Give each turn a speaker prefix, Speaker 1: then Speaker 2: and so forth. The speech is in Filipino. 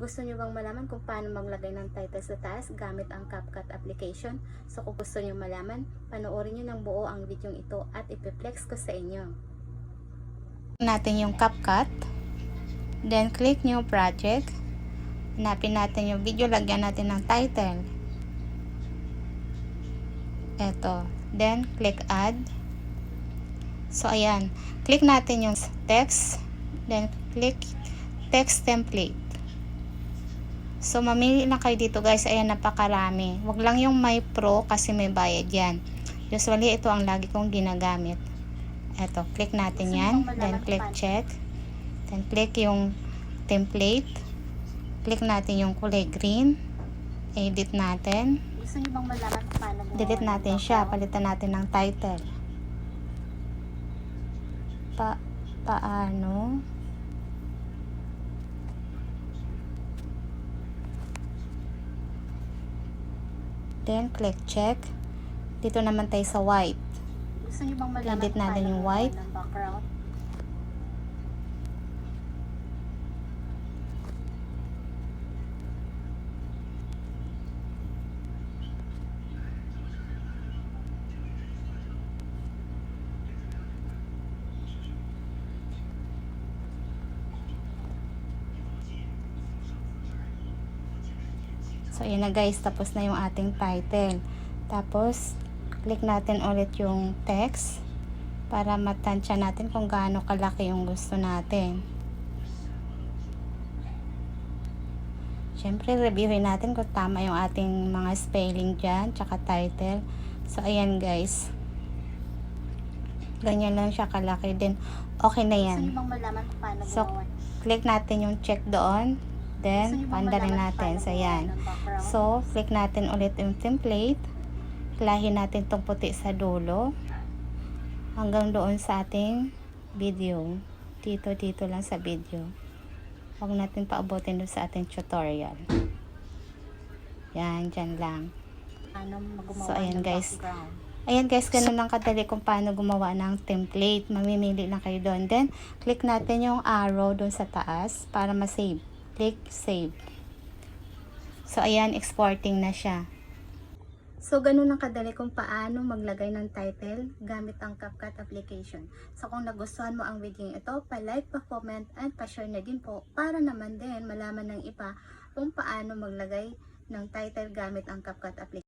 Speaker 1: Gusto nyo bang malaman kung paano maglagay ng title sa taas gamit ang CapCut application? So kung gusto nyo malaman, panoorin nyo ng buo ang video ito at ipiplex ko sa inyo. Natin yung CapCut. Then click new project. Hanapin natin yung video, lagyan natin ng title. Eto. Then click add. So ayan, click natin yung text. Then click text template. So, mamili lang kayo dito guys. Ayan, napakarami. Huwag lang yung may pro kasi may bayad yan. Usually, ito ang lagi kong ginagamit. Eto, click natin yan. Then, click check. Then, click yung template. Click natin yung kulay green. Edit natin.
Speaker 2: Gusto niyo bang malaman kung paano
Speaker 1: Delete natin siya. Palitan natin ng title. Pa paano? Then, click check. Dito naman tayo sa white.
Speaker 2: Gusto niyo bang
Speaker 1: Edit natin yung
Speaker 2: gumawa
Speaker 1: So, ayan na guys. Tapos na yung ating title. Tapos, click natin ulit yung text para matansya natin kung gaano kalaki yung gusto natin. Siyempre, reviewin natin kung tama yung ating mga spelling dyan, tsaka title. So, ayan guys. Ganyan lang siya kalaki. Then, okay na yan.
Speaker 2: malaman paano
Speaker 1: So,
Speaker 2: gumawa?
Speaker 1: Click natin yung check doon. Then, panda rin natin. So, yan. So, click natin ulit yung template. Lahin natin tong puti sa dulo. Hanggang doon sa ating video. Dito, dito lang sa video. Huwag natin paabutin doon sa ating tutorial. Yan, dyan lang. So, ayan, guys. Ayan guys, ganun lang kadali kung paano gumawa ng template. Mamimili lang kayo doon. Then, click natin yung arrow doon sa taas para ma-save. Click save. So, ayan, exporting na siya. So, ganun lang kadali kung paano maglagay ng title gamit ang CapCut application. So, kung nagustuhan mo ang video ito, pa-like, pa-comment, and pa-share na din po para naman din malaman ng iba kung paano maglagay ng title gamit ang CapCut application.